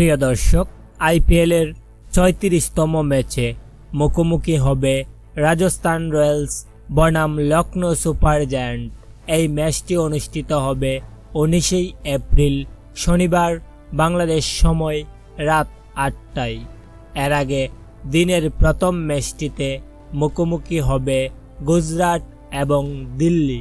প্রিয় দর্শক, আইপিএলের ছয়ত্রিশতম ম্যাচে মুখোমুখি হবে রাজস্থান রয়্যালস, বনাম লখনৌ সুপার জায়ান্ট। এই ম্যাচটি অনুষ্ঠিত হবে উনিশেই এপ্রিল, শনিবার, বাংলাদেশ সময় রাত আটটায়। এর আগে দিনের প্রথম ম্যাচটিতে মুখোমুখি হবে গুজরাট এবং দিল্লি।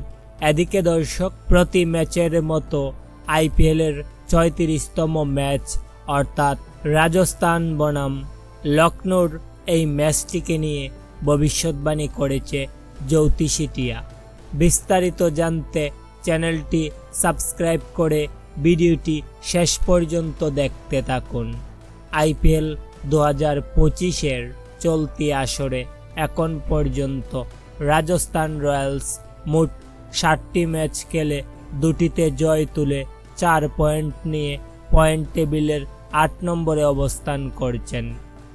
এদিকে দর্শক, প্রতি ম্যাচের মতো আইপিএলের ছয়ত্রিশতম ম্যাচ অর্থাৎ রাজস্থান বনাম লখনৌর এই ম্যাচটিকে নিয়ে ভবিষ্যৎবাণী করেছে জ্যোতিষিটিয়া বিস্তারিত জানতে চ্যানেলটি সাবস্ক্রাইব করে ভিডিওটি শেষ পর্যন্ত দেখতে থাকুন। আইপিএল দু হাজার পঁচিশের চলতি আসরে এখন পর্যন্ত রাজস্থান রয়্যালস মোট ষাটটি ম্যাচ খেলে দুটিতে জয় তুলে চার পয়েন্ট নিয়ে পয়েন্ট টেবিলের আট নম্বরে অবস্থান করছেন।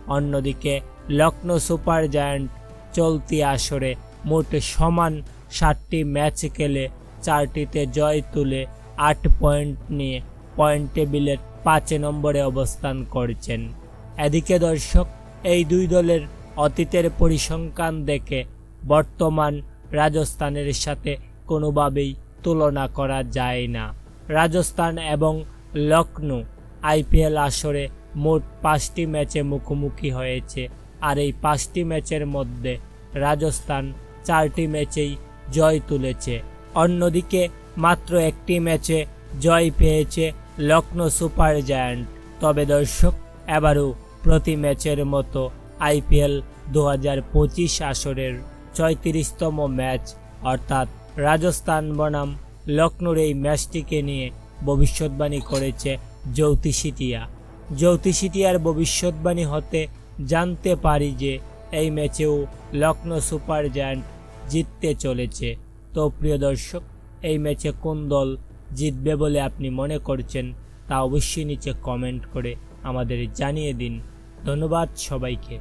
অন্যদিকে লখনৌ সুপার জায়ান্ট চলতি আসরে মোট সমান ষাটটি ম্যাচ খেলে চারটিতে জয় তুলে আট পয়েন্ট নিয়ে পয়েন্ট টেবিলের পাঁচ নম্বরে অবস্থান করছেন। এদিকে দর্শক, এই দুই দলের অতীতের পরিসংখ্যান দেখে বর্তমান রাজস্থানের সাথে কোনোভাবেই তুলনা করা যায় না। রাজস্থান এবং লখনৌ আইপিএল আসরে মোট পাঁচটি ম্যাচে মুখোমুখি হয়েছে আর এই পাঁচটি ম্যাচের মধ্যে রাজস্থান চারটি ম্যাচেই জয় তুলেছে। অন্যদিকে মাত্র একটি ম্যাচে জয় পেয়েছে লখনৌ সুপার জায়ান্ট। তবে দর্শক, এবারও প্রতি ম্যাচের মতো আইপিএল দু হাজার পঁচিশ আসরের ছয়ত্রিশতম ম্যাচ, অর্থাৎ রাজস্থান বনাম লখনৌর এই ম্যাচটিকে নিয়ে ভবিষ্যৎবাণী করেছে জ্যোতিষিটিয়া জ্যোতিষিটিয়ার ভবিষ্যৎবাণী হতে জানতে পারি যে এই ম্যাচেও লখনৌ সুপার জায়ান্ট জিততে চলেছে। তো প্রিয় দর্শক, এই ম্যাচে কোন দল জিতবে বলে আপনি মনে করছেন তা অবশ্যই নিচে কমেন্ট করে আমাদের জানিয়ে দিন। ধন্যবাদ সবাইকে।